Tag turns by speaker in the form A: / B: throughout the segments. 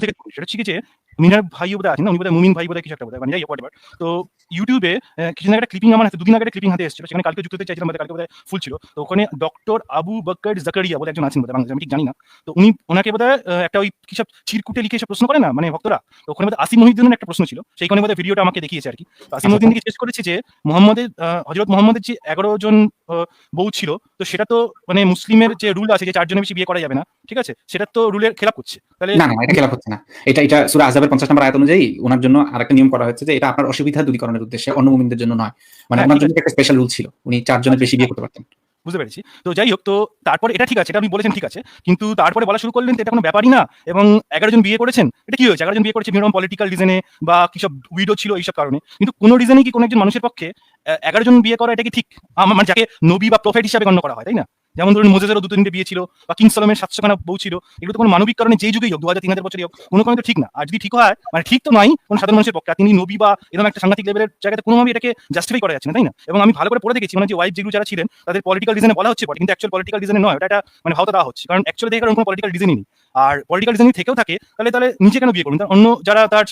A: থেকে সেটা হচ্ছে কি যে মিনার ভাই বোধহয় আছেন না? উনি বোধহয় মুমিন ভাই বোধহয় কিছু একটা বোধহয় মানে যাই হোক whatever। তো ইউটিউবে কিছুদিন আগে ক্লিপিং আমার হাতে দুদিন আগে ক্লিপিং হাতে এসেছিল সেখানে কালকে যুক্ত হতে চাইছিলাম কালকে বোধহয় ফুল ছিল। তো ওখানে ডক্টর আবু বকর জাকারিয়া বলে একজন আছেন বোধহয় বাংলাদেশে আমি ঠিক জানি না। তো উনি ওনাকে আহ, একটা ওই কি সব চিরকুটে লিখে সব প্রশ্ন করে না মানে ভক্তরা? তো ওখানে বোধহয় আসিম মহিউদ্দিনের একটা প্রশ্ন ছিল সেইখানে বোধহয় ভিডিওটা আমাকে দেখিয়েছে আর কি আসিম মহিউদ্দিন জিজ্ঞেস করেছে যে মোহাম্মদের হজরত মোহাম্মদের যে এগারো জন বউ ছিল তো সেটা তো মানে মুসলিমের যে রুল আছে যে চারজনের বেশি বিয়ে করা যাবে না ঠিক আছে? সেটা তো রুলের খেলাপ করছে। তাহলে
B: না না এটা খেলাপ হচ্ছে না। এটা এটা সুরা আজাবের পঞ্চাশ নম্বর আয়াত অনুযায়ী ওনার জন্য আরেকটা নিয়ম করা হয়েছে যে এটা আপনার অসুবিধা দূরীকরণের উদ্দেশ্যে অন্য মুমিনদের জন্য নয়। মানে
A: হ্যাঁ,
B: ওনার জন্য একটা স্পেশাল রুল ছিল। উনি চারজনের বেশি বিয়ে করতে পারতেন।
A: বুঝতে পেরেছি। তো যাই হোক তো তারপর এটা ঠিক আছে এটা আপনি বলেছেন ঠিক আছে। কিন্তু তারপরে বলা শুরু করলেন এটা কোনো ব্যাপারই না এবং এগারো জন বিয়ে করেছেন এটা কি হয়েছে? এগারো জন বিয়ে করেছে বিভিন্ন পলিটিক্যাল রিজনে বা কিসব উইডো ছিল এইসব কারণে। কিন্তু কোনো রিজনে কি কোনো একজন মানুষের পক্ষে এগারো জন বিয়ে করা এটা কি ঠিক? আম- মানে যাকে নবী বা প্রফেট হিসাবে গণ্য করা হয় তাই না? যেমন ধরুন মোজেজেরও দু তিনটে বিয়ে ছিল, বা কিং সলমের সাতশো খানা বউ ছিল, এগুলো তো কোনো মানবিক কারণে যেই যুগেই হোক দু হাজার তিন হাজার বছরই হোক, কোনো কারণে তো ঠিক না। আর যদি ঠিক হয় মানে ঠিক তো নয়, কোনো সাধারণ মানুষের পক্ষে। তিনি নবী বা এরকম একটা সাংঘাতিক লেভেলের জায়গাতে কোনোভাবে এটাকে জাস্টিফাই করা যাচ্ছে না, তাই না? এবং আমি ভালো করে পড়ে দেখেছি মানে যে ওয়াইফ যেগুলো যারা ছিলেন, তাদের পলিটিক্যাল রিজনে বলা হচ্ছে কিন্তু অ্যাকচুয়াল পলিটিক্যাল রিজনে নয়, ওটা একটা মানে ভাওতা দেওয়া হচ্ছে। কারণ অ্যাকচুয়ালি দেখে কোনো পলিটিক্যাল রিজনই নেই। আর পলিটিক্যাল রিজনই থেকেও থাকে, তাহলে তাহলে নিজে কেন বিয়ে করুন অন্য যারা তার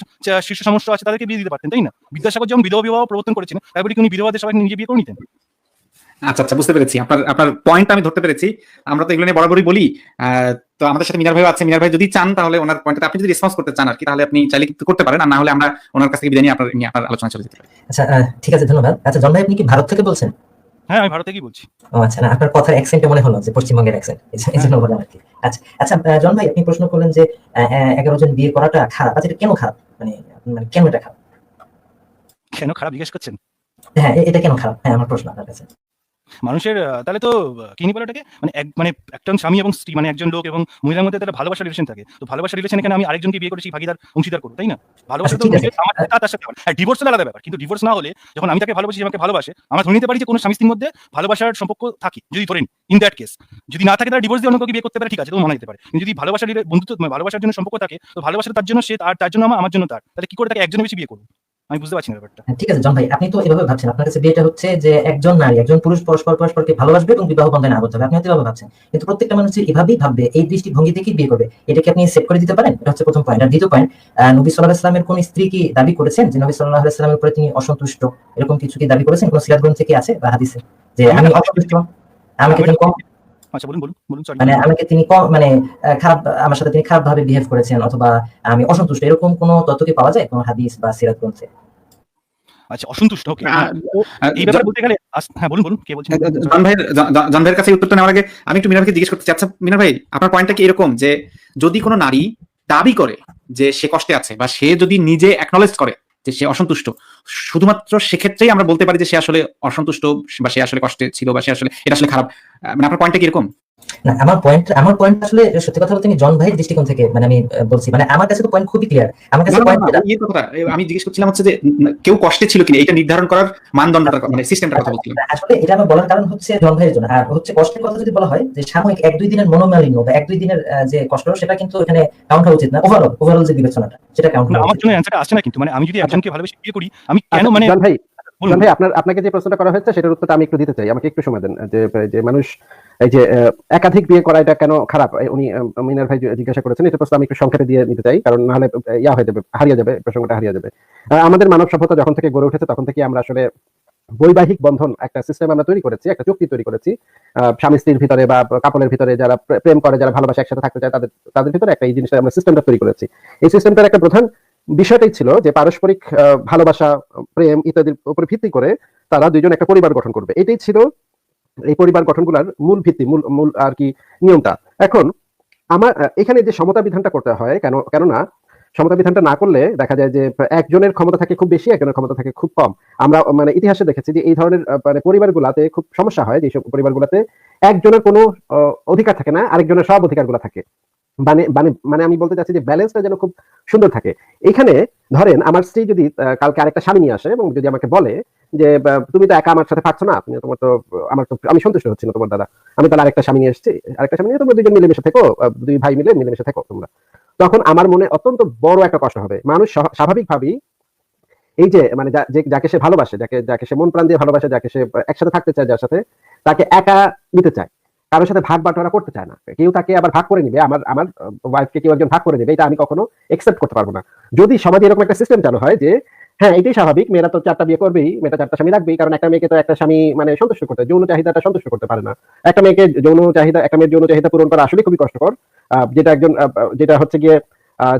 A: শীর্ষ সমস্যা আছে, তাদেরকে বিয়ে দিতে পারতেন, তাই না? বিদ্যাসাগর যেমন বিধবা বিবাহ প্রবর্তন করেছেন তাই কি উনি বিধবাদের সবাইকে নিজে বিয়ে করে নিতেন?
B: আচ্ছা আচ্ছা বুঝতে পেরেছি। আপনার আপনার পয়েন্ট আমি ধরতে পেরেছি। আমরা তো এগুলো নিয়ে বরাবরই বলি। তো আমাদের সাথে মিনার ভাই আছে। মিনার ভাই যদি চান তাহলে ওনার পয়েন্টটা আপনি যদি রেসপন্স করতে চান আর কি তাহলে আপনি চাইলে কিন্তু করতে পারেন। আর না হলে আমরা ওনার কাছ থেকে বিদায় নিয়ে আপনার নিয়ে আপনার আলোচনা চলে যেতে পারি।
C: আচ্ছা ঠিক আছে ধন্যবাদ। আচ্ছা জন ভাই আপনি কি ভারত থেকে বলছেন?
A: হ্যাঁ আমি ভারত থেকেই বলছি।
C: ও আচ্ছা না আপনার কথার অ্যাকসেন্টে মনে হলো যে পশ্চিমবঙ্গের অ্যাকসেন্ট এই জন্য বললাম আর কি। আচ্ছা আচ্ছা জন ভাই আপনি প্রশ্ন করলেন যে এগারো জন বিয়ে করাটা খারাপ। আচ্ছা এটা কেন খারাপ? মানে মানে কেন এটা খারাপ?
A: কেন খারাপ? জিজ্ঞেস করছেন?
C: হ্যাঁ এটা কেন খারাপ? হ্যাঁ আমার প্রশ্ন আপনার কাছে।
A: মানুষের তাহলে তো আহ, কি বলে ওটাকে? মানে এক মানে একজন স্বামী এবং স্ত্রী মানে একজন লোক এবং মহিলার মধ্যে তাহলে ভালোবাসার রিলেশন থাকে। তো ভালোবাসার রিলেশন এখানে আমি আরেকজনকে বিয়ে করেছি ভাগিদার অংশীদার করব তাই না? ভালোবাসা
C: আচ্ছা,
A: তো। নিজের- আমার তার সাথে হ্যাঁ ডিভোর্স আলাদা ব্যাপার কিন্তু ডিভোর্স না হলে যখন আমি তাকে ভালোবাসি আমাকে ভালোবাসে আমরা ধরে নিতে পারি যে কোনো স্বামী স্ত্রীর মধ্যে ভালোবাসার সম্পর্ক থাকে যদি ধরেন ইন দ্যাট কেস যদি না থাকে তারা ডিভোর্স দিয়ে অন্য কাউকে বিয়ে করতে পারে ঠিক আছে তো মানা যেতে পারে। কিন্তু যদি ভালোবাসার বন্ধুত্ব মানে ভালোবাসার জন্য সম্পর্ক থাকে তো ভালোবাসাটা তার জন্য সে আর তার জন্য আমার আমার জন্য তার। তাহলে কি করে তাকে একজনের বেশি বিয়ে করব? আমি বুঝতে পারছি না ব্যাপারটা।
C: হ্যাঁ, ঠিক আছে জন ভাই আপনি তো এভাবে ভাবছেন। আপনার কাছে বিয়েটা হচ্ছে যে একজন নারী একজন পুরুষ পরস্পর পরস্পরকে ভালোবাসবে এবং বিবাহ বন্ধনে আবদ্ধ হবে। আপনি হয়তো এভাবে ভাবছেন। কিন্তু প্রত্যেকটা মানুষ এভাবেই ভাববে এই দৃষ্টিভঙ্গি থেকেই বিয়ে করবে। এটা কি আপনি সেট করে দিতে পারেন? এটা হচ্ছে প্রথম পয়েন্ট আর দ্বিতীয় পয়েন্ট নবী সাল্লাহ ইসলামের কোন স্ত্রী কি দাবি করেছেন যে নবী সাল্লাহ ইসলামের উপরে তিনি অসন্তুষ্ট? এরকম কিছু কি দাবি করেছেন? কোন সিরাত গ্রন্থে কি আছে বা হাদিসে? যে আমি অসন্তুষ্ট আমাকে কম
A: আচ্ছা বলুন বলুন বলুন সরি
C: মানে আমাকে তিনি মানে খারাপ আমার সাথে তিনি খারাপ ভাবে বিহেভ করেছেন অথবা আমি অসন্তুষ্ট এরকম কোন তথ্য কি পাওয়া যায়? কোন হাদিস বা সিরাত গ্রন্থে?
A: আচ্ছা অসন্তুষ্ট ওকে এই ব্যাপারে বলতে গেলে হ্যাঁ বলুন বলুন কে বলছেন?
B: জন ভাইয়ের জন- ভাইয়ের কাছে উত্তরটা নেওয়ার আগে আমি একটু মিনার ভাইকে জিজ্ঞেস করতে চাই আচ্ছা মিনার ভাই আপনার পয়েন্টটা কি এরকম যে যদি কোনো নারী দাবি করে যে সে কষ্টে আছে বা সে যদি নিজে অ্যাকনলেজ করে যে সে অসন্তুষ্ট। শুধুমাত্র সেক্ষেত্রেই আমরা বলতে পারি যে সে আসলে অসন্তুষ্ট বা সে আসলে কষ্টে ছিল বা সে আসলে, এটা আসলে খারাপ। মানে আপনার পয়েন্টটা কি এরকম
C: না আমার পয়েন্ট আমার পয়েন্ট আসলে সত্যি কথা বলতে আমি জন ভাইয়ের দৃষ্টিকোণ থেকে মানে আমি বলছি। মানে আমার কাছে তো পয়েন্ট খুবই ক্লিয়ার আমার কাছে পয়েন্ট
B: কথাটা, আমি জিজ্ঞেস করছিলাম হচ্ছে যে কেউ কষ্টে ছিল কিনা? এটা নির্ধারণ করার মানদণ্ডটার কথা, মানে সিস্টেমটার কথা বলছিলাম।
C: আসলে এটা আমার বলার কারণ হচ্ছে জন ভাইয়ের জন্য। আর হচ্ছে কষ্টের কথা যদি বলা হয় যে সাময়িক এক দুই দিনের মনোমালিন্য বা এক দুই দিনের যে কষ্ট সেটা কিন্তু এখানে কাউন্ট হওয়া উচিত না। ওভারঅল ওভারঅল যে বিবেচনাটা সেটা কাউন্ট
A: আমার জন্য অ্যান্সারটা আসছে না কিন্তু। মানে আমি যদি একজনকে ভালোবেসে বিয়ে করি আমি কেন
D: আচ্ছা,
A: মানে
D: জন ভাই ভাই, আপনার, আপনাকে যে প্রশ্নটা করা হয়েছে, সেটার উত্তরটা আমি একটু দিতে চাই। আমাকে একটু সময় দেন। যে যে মানুষ, এই যে একাধিক বিয়ে করা এটা কেন খারাপ? উনি মিনার ভাই জিজ্ঞাসা করেছেন এটা প্রশ্ন আমি একটু সংক্ষেপে দিয়ে নিতে চাই, কারণ নাহলে ইয়া হয়ে যাবে, হারিয়ে যাবে, প্রসঙ্গটা হারিয়ে যাবে। আমাদের মানব সভ্যতা যখন থেকে গড়ে উঠেছে, তখন থেকে আমরা আসলে বৈবাহিক বন্ধন একটা সিস্টেম আমরা তৈরি করেছি, একটা চুক্তি তৈরি করেছি। স্বামী স্ত্রীর ভিতরে বা কাপলের ভিতরে যারা প্রেম করে, যারা ভালোবাসে একসাথে থাকতে চায়, তাদের তাদের ভিতরে একটা এই জিনিসটা আমরা সিস্টেমটা তৈরি করেছি। এই সিস্টেমটার একটা প্রধান বিষয়টাই ছিল যে পারস্পরিক ভালোবাসা, প্রেম ইত্যাদির উপরে ভিত্তি করে তারা দুইজন একটা পরিবার গঠন করবে। এটাই ছিল এই পরিবার গঠনগুলোর মূল ভিত্তি, মূল মূল আর কি নিয়মটা। এখন আমার এখানে যে সমতা বিধানটা করতে হয়, কেন, কেননা সমতা বিধানটা না করলে দেখা যায় যে একজনের ক্ষমতা থাকে খুব বেশি, একজনের ক্ষমতা থাকে খুব কম। আমরা মানে ইতিহাসে দেখেছি যে এই ধরনের মানে পরিবারগুলাতে খুব সমস্যা হয়, যেসব পরিবারগুলোতে একজনের কোনো অধিকার থাকে না, আরেকজনের সব অধিকার অধিকারগুলো থাকে। মানে মানে মানে আমি বলতে চাচ্ছি যে ব্যালেন্সটা যেন খুব সুন্দর থাকে। এখানে ধরেন আমার স্ত্রী যদি কালকে আরেকটা স্বামী নিয়ে আসে এবং যদি আমাকে বলে যে তুমি তো একা আমার সাথে পারছ না, তুমি তোমার তো, আমার তো, আমি সন্তুষ্ট হচ্ছি না তোমার দাদা আমি তাহলে আরেকটা স্বামী নিয়ে এসেছি। আরেকটা স্বামী নিয়ে তোমরা দুজন মিলেমিশে থেকো দুই ভাই মিলে মিলেমিশে থেকো তোমরা। তখন আমার মনে অত্যন্ত বড় একটা কষ্ট হবে। মানুষ স্বাভা- স্বাভাবিকভাবেই এই যে মানে যাকে সে ভালোবাসে, যাকে যাকে সে মন প্রাণ দিয়ে ভালোবাসে, যাকে সে একসাথে থাকতে চায়, যার সাথে তাকে একা নিতে চায় কারোর সাথে ভাগ বাটোয়ারা করতে চায় না। কেউ তাকে আবার ভাগ করে নিবে, আমার আমার ওয়াইফকে কেউ একজন ভাগ করে নেবে এটা আমি কখনো একসেপ্ট করতে পারব না। যদি সমাজে এরকম একটা সিস্টেম চালু হয় যে হ্যাঁ এটাই স্বাভাবিক, মেয়েরা তো চারটা বিয়ে করবেই, মেয়েটা চারটা স্বামী রাখবেই, কারণ একটা মেয়েকে তো একটা স্বামী মানে সন্তুষ্ট করতে, যৌন চাহিদাটা সন্তুষ্ট করতে পারে না। একটা মেয়েকে যৌন চাহিদা, একটা মেয়ের যৌন চাহিদা পূরণ করা আসলে খুবই কষ্টকর। যেটা একজন যেটা হচ্ছে গিয়ে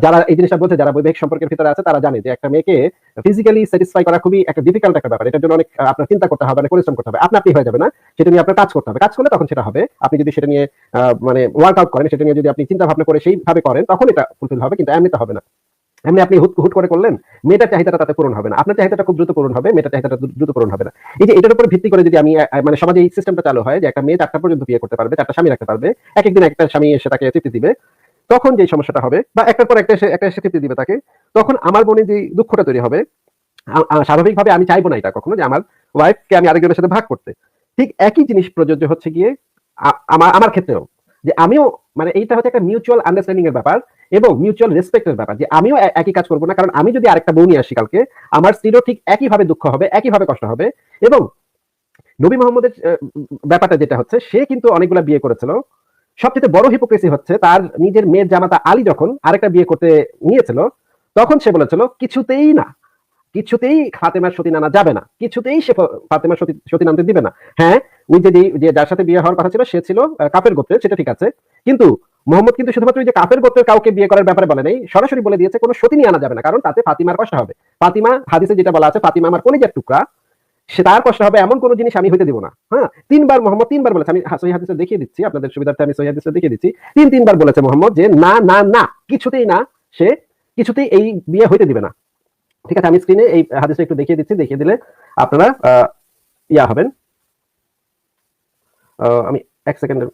D: যারা এই জিনিসটা বলছে যারা বৈবাহিক সম্পর্কের ভিতরে আছে, তারা জানে যে একটা মেয়েকে ফিজিক্যালি স্যাটিসফাই করা খুবই একটা ডিফিকাল্ট একটা ব্যাপার। এটার জন্য অনেক আপনার চিন্তা করতে হবে পরিশ্রম করতে হবে। আপনি আপনি হয়ে যাবে না। সেটা নিয়ে আপনার কাজ করতে হবে। কাজ করলে তখন সেটা হবে। আপনি যদি সেটা নিয়ে মানে ওয়ার্কআউট করেন, সেটা নিয়ে যদি আপনি চিন্তা ভাবনা করে সেইভাবে করেন, তখন এটা ফুলফিল হবে, কিন্তু এমনিতে হবে না। এমনি আপনি হুট হুট করে করলেন, মেয়েটার চাহিদাটা তাতে পূরণ হবে না। আপনার চাহিদাটা খুব দ্রুত পূরণ হবে, মেয়েটার চাহিদাটা দ্রুত পূরণ হবে না। এই যে এটার উপর ভিত্তি করে যদি আমি মানে সমাজে এই সিস্টেমটা চালু হয়, যে একটা মেয়ে চারটা পর্যন্ত বিয়ে করতে পারবে, চারটা স্বামী রাখতে পারবে এক একদিন একটা স্বামী এসে তাকে তৃপ্তি দিবে তখন যে সমস্যাটা হবে, বা একটার পর একটা একটা এসে তৃপ্তি দিবে তাকে, তখন আমার মনে যে দুঃখটা তৈরি হবে স্বাভাবিকভাবে আমি চাইব না এটা কখনো যে আমার ওয়াইফকে আমি আরেকজনের সাথে ভাগ করতে। ঠিক একই জিনিস প্রযোজ্য হচ্ছে গিয়ে আমার আমার ক্ষেত্রেও, যে আমিও মানে এইটা হচ্ছে একটা মিউচুয়াল আন্ডারস্ট্যান্ডিং এর ব্যাপার এবং মিউচুয়াল রেসপেক্টের ব্যাপার, যে আমিও একই কাজ করব না, কারণ আমি যদি আরেকটা বউ নিয়ে আসি কালকে, আমার স্ত্রীরও ঠিক একইভাবে দুঃখ হবে, একইভাবে কষ্ট হবে এবং নবী মোহাম্মদের ব্যাপারটা যেটা হচ্ছে, সে কিন্তু অনেকগুলা বিয়ে করেছিল সবচেয়ে বড় হিপোক্রেসি হচ্ছে তার নিজের মেয়ের জামাতা আলী যখন আরেকটা বিয়ে করতে নিয়েছিল, তখন সে বলেছিল, কিছুতেই না, কিছুতেই ফাতেমার সতী নানা যাবে না, কিছুতেই সে ফাতেমার সতী সতী নামতে দিবে না। হ্যাঁ ওই যে যে- যার সাথে বিয়ে হওয়ার কথা ছিল, সে ছিল কাফের গোত্রের, সেটা ঠিক আছে। কিন্তু মোহাম্মদ কিন্তু শুধুমাত্র ওই যে কাপের গোত্রের কাউকে বিয়ে করার ব্যাপারে বলে নেই, সরাসরি বলে দিয়েছে, কোনো সতী নিয়ে আনা যাবে না, কারণ তাতে ফাতিমার কষ্ট হবে। ফাতিমা হাদিসে যেটা বলা আছে, ফাতিমা আমার কলিজার টুকরা সে তার কষ্ট হবে, এমন কোনো জিনিস আমি হইতে দিব না। হ্যাঁ তিনবার মোহাম্মদ তিনবার বলেছে। আমি সহি হাদিসে দেখিয়ে দিচ্ছি, আপনাদের সুবিধার্থে আমি সহি হাদিসে দেখিয়ে দিচ্ছি। তিন তিনবার বলেছে মোহাম্মদ যে, না না না, কিছুতেই না, সে কিছুতেই এই বিয়ে হইতে দিবে না। ঠিক আছে, আমি স্ক্রিনে এই হাদিসটা একটু দেখিয়ে দিচ্ছি, দেখিয়ে দিলে আপনারা ইয়া হবেন। আমি এক সেকেন্ডের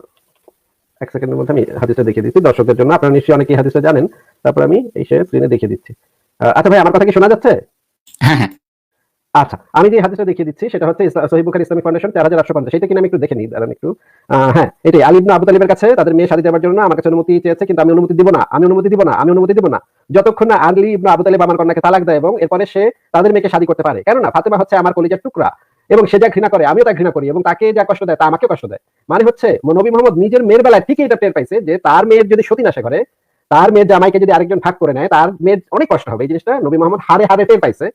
D: এক সেকেন্ডের মধ্যে আমি হাদিসটা দেখিয়ে দিচ্ছি। দর্শকদের জন্য আপনারা নিশ্চয়ই অনেকেই হাদিসটা জানেন। তারপর আমি এই স্ক্রিনে দেখিয়ে দিচ্ছি। আচ্ছা ভাই, আমার কথা কি শোনা যাচ্ছে?
B: হ্যাঁ হ্যাঁ।
D: আচ্ছা আমি যে হাদিসটা দেখিয়ে দিচ্ছি, সেটা হচ্ছে সহিহ বুখারী ইসলামিক ফাউন্ডেশন চার হাজার আটশো পঞ্চাশ। সেটা কিনা আমি একটু দেখে নিই, দাঁড়ান একটু। হ্যাঁ এটাই। আলী ইবনে আবু তালিবের কাছে তাদের মেয়ে শাদী দেওয়ার জন্য আমার কাছে অনুমতি চেয়েছে, কিন্তু আমি অনুমতি দিব না, আমি অনুমতি দিব না, আমি অনুমতি দিব না। যতক্ষণ না আলী ইবনে আবু তালিব আমার কন্যাকে তালাক দেয় এবং এরপরে সে তাদের মেয়েকে শাদী করতে পারে। কেননা ফাতেমা হচ্ছে আমার কলিজার টুকরা এবং সে যা ঘৃণা করে, আমিও তা ঘৃণা করি এবং তাকে যা কষ্ট দেয়, তা আমাকে কষ্ট দেয়। মানে হচ্ছে নবী মোহাম্মদ নিজের মেয়ের বেলায় ঠিকই এটা টের পাইছে যে তার মেয়ের যদি সতী নাশে করে, তার মেয়ের জামাইকে যদি আরেকজন ভাগ করে নেয়, তার মেয়ের অনেক কষ্ট হবে। এই জিনিসটা নবী মোহাম্মদ হারে হারে টের পাইছে।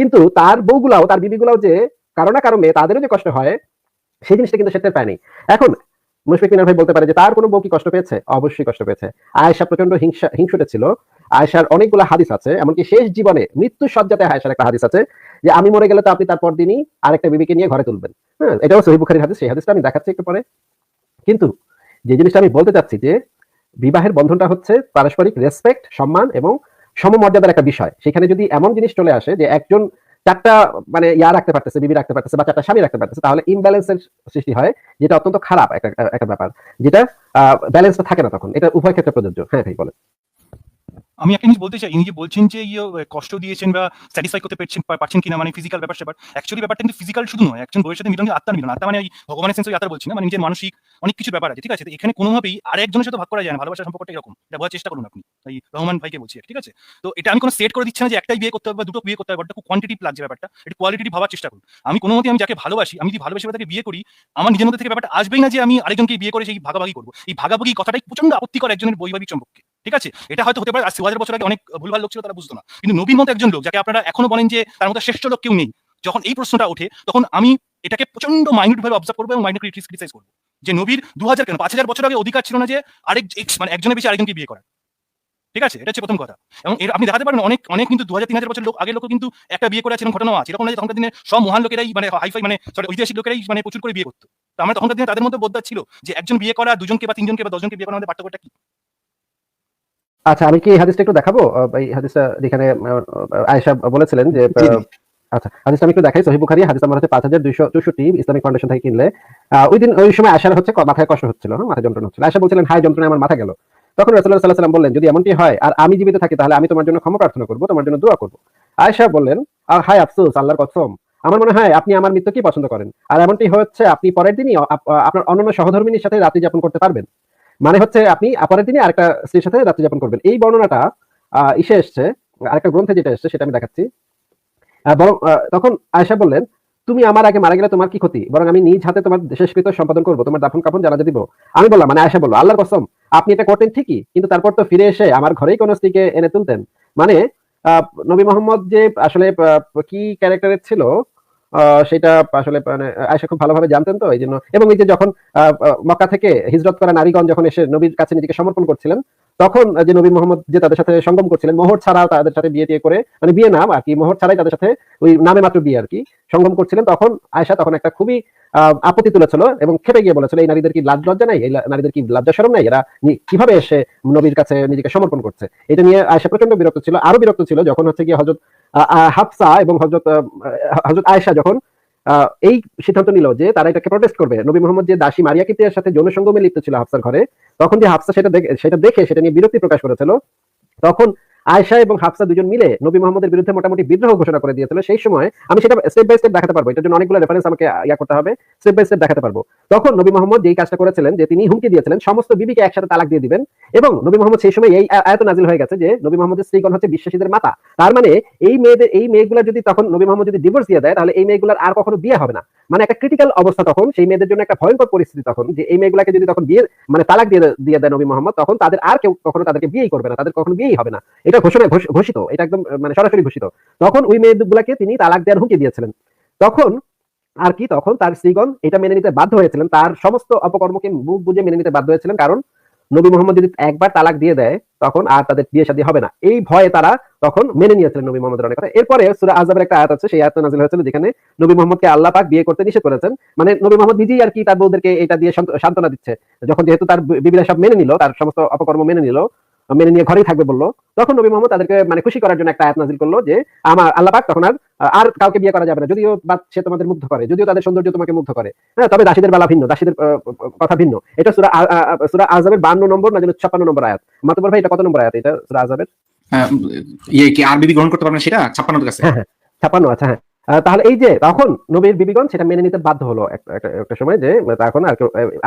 D: কিন্তু তার বউগুলাও, তার বিবিগুলাও যে কারও না কারও মেয়ে, তাদেরও যে কষ্ট হয়, সেই জিনিসটা কিন্তু সে টের পায়নি। এখন মুশফিক মিনার ভাই বলতে পারে যে তার কোনো বউ কি কষ্ট পেয়েছে? অবশ্যই কষ্ট পেয়েছে। আয়েশা প্রচণ্ড হিংসা, হিংসুটে ছিল। আয়েশার অনেকগুলো হাদিস আছে, এমনকি শেষ জীবনে মৃত্যু সজ্জাতে আয়েশার একটা হাদিস আছে যে, আমি মরে গেলে তো আপনি তারপর দিনই আরেকটা বিবিকে নিয়ে ঘরে তুলবেন। হ্যাঁ এটাও সহি বুখারীর হাদিস, সেই হাদিসটা আমি দেখাচ্ছি একটু পরে। কিন্তু যে জিনিসটা আমি বলতে চাচ্ছি যে, বিবাহের বন্ধনটা হচ্ছে পারস্পরিক রেসপেক্ট সম্মান এবং সমমর্যাদার একটা বিষয়। সেখানে যদি এমন জিনিস চলে আসে যে একজন চারটা মানে ইয়া রাখতে পারতেছে, বিবি রাখতে পারতেছে বা চারটা স্বামী রাখতে পারতেছে, তাহলে ইমব্যালেন্সের সৃষ্টি হয়, যেটা অত্যন্ত খারাপ একটা একটা ব্যাপার। যেটা ব্যালেন্সটা থাকে না তখন। এটা উভয় ক্ষেত্রে প্রযোজ্য। হ্যাঁ ভাই, বলেন।
A: আমি একটা জিনিস বলতে চাই, ইনি যে বলছেন যে ইয়ে কষ্ট দিয়েছেন বা স্যাটিসফাই করতে পারছেন পারছেন কিনা মানে ফিজিক্যাল ব্যাপার স্যাপার অ্যাকচুয়ালি ব্যাপারটা কিন্তু ফিজিক্যাল শুধু নয়। একজন বইয়ের সাথে মিলন আত্মার মিলন। আত্মা মানে ওই ভগবানের সেন্স ওই আত্মার বলছি না মানে নিজের মানসিক অনেক কিছু ব্যাপার আছে, ঠিক আছে? এখানে কোনোভাবেই আরেকজনের সাথে ভাগ করা যায় না ভালোবাসার সম্পর্কটা এরকম। এটা বোঝার চেষ্টা করুন আপনি। এই রহমান ভাইকে বলছি ঠিক আছে? তো এটা আমি কোনো সেট করে দিচ্ছি না যে একটাই বিয়ে করতে হবে বা দুটো বিয়ে করতে হবে খুব কোয়ান্টিটি লাগছে ব্যাপারটা। একটু কোয়ালিটি ভাবার চেষ্টা করুন। আমি কোনো মতে আমি যাকে ভালোবাসি, আমি যদি ভালোবাসি তাকে বিয়ে করি, আমার নিজের মধ্যে থেকে ব্যাপারটা আসবেই না যে আমি আরেকজনকে বিয়ে করে সেই ভাগাভাগি করব। এই ভাগাভাগি কথাটাই প্রচণ্ড আপত্তিকর একজনের বৈবাহিক সম্পর্কে। ঠিক আছে? এটা হয়তো হতে পারে আজ হাজার বছর আগে অনেক ভুলভাল লোক ছিল, তারা বুঝতো না। কিন্তু নবীর মতো একজন লোক, যাকে আপনারা এখনও বলেন যে তার মধ্যে শ্রেষ্ঠ লোক কেউ নেই, যখন এই প্রশ্নটা ওঠে, তখন আমি এটাকে প্রচণ্ড মাইনিট ভাবে অবজার্ভ করব এবং মাইনিট ক্রিটিসাইজ করব। যে নবীর দু হাজার কেন? পাঁচ হাজার বছর আগে অধিকার ছিল না যে আরেক মানে একজনের বেশি আরেকজনকে বিয়ে করার। ঠিক আছে? এটা হচ্ছে প্রথম কথা। এবং এর আপনি দেখাতে পারেন অনেক অনেক কিন্তু দু হাজার তিন হাজার বছর লোক, আগের লোক কিন্তু একটা বিয়ে করে আছে এরকম ঘটনাও আছে। এরকম না তখনকার দিনে সব মহান লোকেরাই মানে হাইফাই মানে সরি ঐতিহাসিক লোকেরাই মানে প্রচুর করে বিয়ে করতো। তো আমরা তখনকার দিনে তাদের মধ্যে বোধ ছিল যে একজন বিয়ে করা, দুজনকে বা তিনজনকে বা দশজনকে বিয়ে করার মধ্যে পার্থক্যটা কি?
D: আচ্ছা আমি কি এই হাদিসটা একটু দেখাবো? এই হাদিসটা যেখানে আয়েশা বলেছিলেন যে। আচ্ছা হাদিসটা আমি একটু দেখাই। সহি বুখারী হাদিস নাম্বার হচ্ছে পাঁচ হাজার দুইশো চৌষট্টি ইসলামিক ফাউন্ডেশন থেকে কিনলে। ওই দিন ওই সময় হচ্ছে মাথায় কষ্ট হচ্ছিল হ্যাঁ মাথায় যন্ত্রণা হচ্ছিল। বলছিলেন হাই যন্ত্রণা আমার মাথা গেল। তখন রাসূলুল্লাহ সাল্লাল্লাহু আলাইহি বললেন যদি এমনটি হয় আর আমি জীবিত থাকি তাহলে আমি তোমার জন্য ক্ষমা প্রার্থনা করব তোমার জন্য দোয়া করব। আয়সা বললেন আর হাই আফসোস আল্লাহর কসম আমার মনে হয় আপনি আমার মৃত্যু কি পছন্দ করেন। আর এমনটি হচ্ছে আপনি পরের দিনই আপনার অন্যান্য সহধর্মিনীর সাথে রাত্রি যাপন করতে পারবেন। মানে হচ্ছে আপনি পরের দিনই আরেকটা স্ত্রীর সাথে রাত্রি যাপন করবেন। এই বর্ণনাটা ইসে এসছে, আরেকটা গ্রন্থে যেটা এসছে, সেটা আমি দেখাচ্ছি। বরং তখন আয়সা বললেন, তুমি আমার আগে মারা গেলে তোমার কি ক্ষতি? বরং আমি নিজ হাতে তোমার শেষকৃত সম্পাদন করব, তোমার দাফন কাপন জানাজা দিব। আমি বললাম মানে আয়সা বলল, আল্লাহর কসম, আপনি এটা করতেন ঠিকই, কিন্তু তারপর তো ফিরে এসে আমার ঘরেই কোন স্ত্রীকে এনে তুলতেন। মানে নবী মোহাম্মদ যে আসলে কি ক্যারেক্টারের ছিল সেটা আসলে মানে আয়সা খুব ভালোভাবে জানতেন তো এই জন্য এবং এই যে যখন মক্কা থেকে হিজরত করা নারীগণ যখন এসে নবীর কাছে নিজেকে সমর্পণ করছিলেন তখন যে নবী মোহাম্মদ যে তাদের সাথে সঙ্গম করছিলেন, মোহর ছাড়া তাদের সাথে বিয়ে টিয়ে করে মানে বিয়ে না, আর কি, মোহর ছাড়াই তাদের সাথে ওই নামে মাত্র বিয়ে আর কি, সঙ্গম করছিলেন। তখন আয়সা তখন একটা খুবই আপত্তি তুলেছিল এবং খেপে গিয়ে বলেছিল, এই নারীদের কি লাজ লজ্জা নাই? এই নারীদের কি লজ্জা শরম নাই? এরা কীভাবে এসে নবীর কাছে নিজেকে সমর্পণ করছে? এটা নিয়ে আয়সা প্রচণ্ড বিরক্ত ছিল। আরও বিরক্ত ছিল যখন হচ্ছে গিয়ে হজরত হাফসা এবং হজরত হজরত আয়সা যখন এই সিদ্ধান্ত নিল যে তারা এটাকে প্রটেস্ট করবে। নবী মোহাম্মদ যে দাসী মারিয়া কিতিয়ার সাথে যৌন সঙ্গমে লিপ্ত ছিল হাফসার ঘরে, তখন যে হাফসা সেটা দেখে সেটা দেখে, সেটা নিয়ে বিরক্তি প্রকাশ করেছিল, তখন আয়সা এবং হাফসা দুজন মিলে নবী মোহাম্মদের বিরুদ্ধে মোটামুটি বিদ্রোহ ঘোষণা করে দিয়েছিল। সেই সময় আমি সেটা স্টেপ বাই স্টেপ দেখাতে পারব। এটার জন্য অনেকগুলো রেফারেন্স আমাকে ইয়া করতে হবে। স্টেপ বাই স্টেপ দেখাতে পারব। তখন নবী মোহাম্মদ যেই কাজটা করেছিলেন, যে তিনি হুমকি দিয়েছিলেন, সমস্ত বিবিকে একসাথে তালাক দিয়ে দিবেন এবং নবী মোহাম্মদ সেই সময় এই আয়াত নাজিল হয়ে গেছে যে নবী মোহাম্মদের স্ত্রীগণ হচ্ছে বিশ্বাসীদের মাতা। তার মানে এই মেয়েদের, এই মেয়েগুলো যদি তখন নবী মোহাম্মদ যদি ডিভোর্স দিয়ে দেয়, তাহলে এই মেয়েগুলোর আর কখনো বিয়ে হবে না। মানে একটা ক্রিটিক্যাল অবস্থা তখন, সেই মেয়েদের জন্য একটা ভয়ঙ্কর পরিস্থিতি তখন, যে এই মেয়েগুলাকে যদি তখন বিয়ে মানে তালাক দিয়ে দিয়ে দেয় নবী মোহাম্মদ, তখন তাদের আর কেউ কখনো তাদেরকে বিয়েই করবে না, তাদের কখনো বিয়েই হবে না। এটা ঘোষণা ঘোষিত, এটা একদম মানে সরাসরি ঘোষিত। তখন ওই মেয়েগুলাকে তিনি তালাক দেওয়ার হুমকি দিয়েছিলেন। তখন আর কি, তখন তার স্ত্রীগণ এটা মেনে নিতে বাধ্য হয়েছিলেন। তার সমস্ত অপকর্মকে মুখ বুঝে মেনে নিতে বাধ্য হয়েছিলেন। কারণ নবী মোহাম্মদ যদি একবার তালাক দিয়ে দেয়, তখন আর তাদের বিয়ে শাদী হবে না। এই ভয়ে তারা তখন মেনে নিয়েছিলেন নবী মোহাম্মদের অনেক কথা। এরপরে সুরা আজাবের একটা আয়াত আছে, সেই আয়াত নাজিল হয়েছিল, যেখানে নবী মোহাম্মদকে আল্লাহ পাক বিয়ে করতে নিষেধ করেছেন। মানে নবী মোহাম্মদ নিজেই আর কি তার বউদেরকে এটা দিয়ে সান্ত্বনা দিচ্ছে। যখন যেহেতু তার বিবিরা সব মেনে নিল, তার সমস্ত অপকর্ম মেনে নিল মেনে নিয়ে ঘরেই থাকবে বলল। তখন নবী মোহাম্মদ তাদেরকে মানে খুশি করার জন্য একটা আয়াত নাজিল করল যে আমার আল্লাহ পাক তখন আর আর কাউকে বিয়ে করা যাবে না। যদিও বা সে তোমাদের মুগ্ধ করে যদিও তাদের সৌন্দর্য তোমাকে মুগ্ধ করে। হ্যাঁ তবে দাসীদের বেলা ভিন্ন দাসীদের কথা ভিন্ন। এটা সুরা সুরা আজাবের বান্ন নম্বর না যেন ছাপ্পান্ন নম্বর আয়াত। মাতবর ভাই এটা কত নম্বর আয়াত? এটা সুরা আজাবের
B: আহ, ইয়ে কি আর বিবি গ্রহণ করতে পারবেন সেটা? ছাপ্পান্ন কাছে?
D: ছাপ্পান্ন আচ্ছা হ্যাঁ। তাহলে এই যে তখন নবীর বিবিগণ সেটা মেনে নিতে বাধ্য হলো একটা- সময় যে তখন আর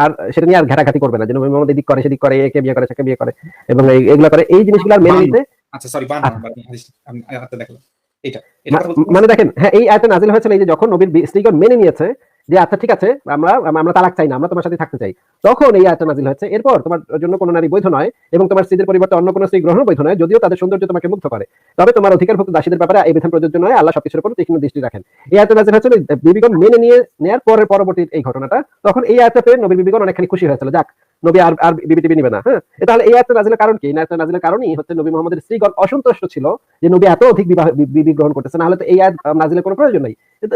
D: আর সেটা নিয়ে আর ঘাটাঘাটি করবে না যে নবী মোহাম্মদ এদিক করে সেদিক করে একে বিয়ে করে সেকে বিয়ে করে এবং এইগুলো এগুলো করে। এই জিনিসগুলো মেনে নিতে
B: আচ্ছা সরি
D: আচ্ছা।
B: বলতে-
D: মানে দেখেন হ্যাঁ এই আয়তে নাজিল হয়েছিল এই যে যখন নবীর স্ত্রীগণ মেনে নিয়েছে যে আচ্ছা ঠিক আছে, আমরা আমরা তালাক চাই না, আমরা তোমার সাথে থাকতে চাই। তখন এই আয়টা নাজিল হয়েছে। এরপর তোমার জন্য কোনো নারী বৈধ নয় এবং তোমার স্ত্রীদের পরিবর্তে অন্য কোনো স্ত্রী গ্রহণ বৈধ নয়, যদিও তাদের সৌন্দর্য তোমাকে মুগ্ধ করে। তবে তোমার অধিকারভুক্ত দাসীদের ব্যাপারে এই বিধান প্রযোজ্য নয়, আল্লাহ সবকিছুর উপর তীক্ষ্ণ দৃষ্টি রাখেন। এই আয়তে নাজিল হয়েছিল বিবিগণ মেনে নিয়ে নেওয়ার পরে পরবর্তী এই ঘটনাটা। তখন এই আয়তে পেয়ে নবী বিবিগণ অনেকখানি খুশি হয়েছিল। যাক নবী আর আর বিবি টিবি নিবে না হ্যাঁ? তাহলে এই আয়াতের নাজিলের কারণ কি? এই আয়াতের নাজিলের কারণই হচ্ছে নবী মোহাম্মদের স্ত্রীগণ অসন্তুষ্ট ছিল যে নবী এত অধিক বিবাহ বিবি গ্রহণ করতেছে না হলে তো এই আয়াত নাজিলের কোনো প্রয়োজন নাই।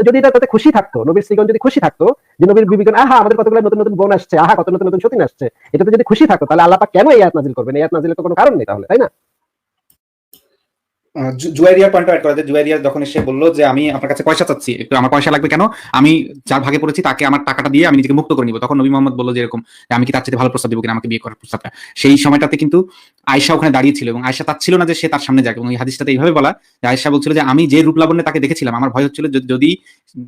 D: যদি এটা তাতে খুশি থাকতো, নবীর স্ত্রীগণ যদি খুশি থাকতো, যে নবীর বিবিগণ আহা, আমাদের কতগুলো নতুন নতুন বোন আসছে, আহা, কত নতুন নতুন সতীন আসছে, এটাতে যদি খুশি থাকতো, তাহলে আল্লাহ কেন এই আয়াত নাজিল করবেন? এই আয়াত নাজিলের তো কোনো কারণ নেই তাহলে, তাই না?
B: জুয়ারিয়ার পয়েন্ট অ্যাড করা যায়। জুয়ারিয়া যখন এসে বলল যে, আমি আপনার কাছে পয়সা চাচ্ছি, একটু আমার পয়সা লাগবে কেন? আমি যার ভাগে পড়েছি তাকে আমার টাকাটা দিয়ে আমি নিজেকে মুক্ত করে নিব। তখন নবী মোহাম্মদ বলল যে, এরকম আমি কি তার চাইতে ভালো প্রস্তাব দিব কিনা? আমাকে বিয়ে করার প্রস্তাবটা। সেই সময়টাতে কিন্তু আয়সা ওখানে দাঁড়িয়েছিল এবং আয়সা তার ছিল না যে সে তার সামনে যাক। এবং এই হাদিসটাতে এইভাবে বলা, যে আয়সা বলছিল যে, আমি যে রূপ লাবণ্যে তাকে দেখেছিলাম, আমার ভয় হচ্ছিল যদি-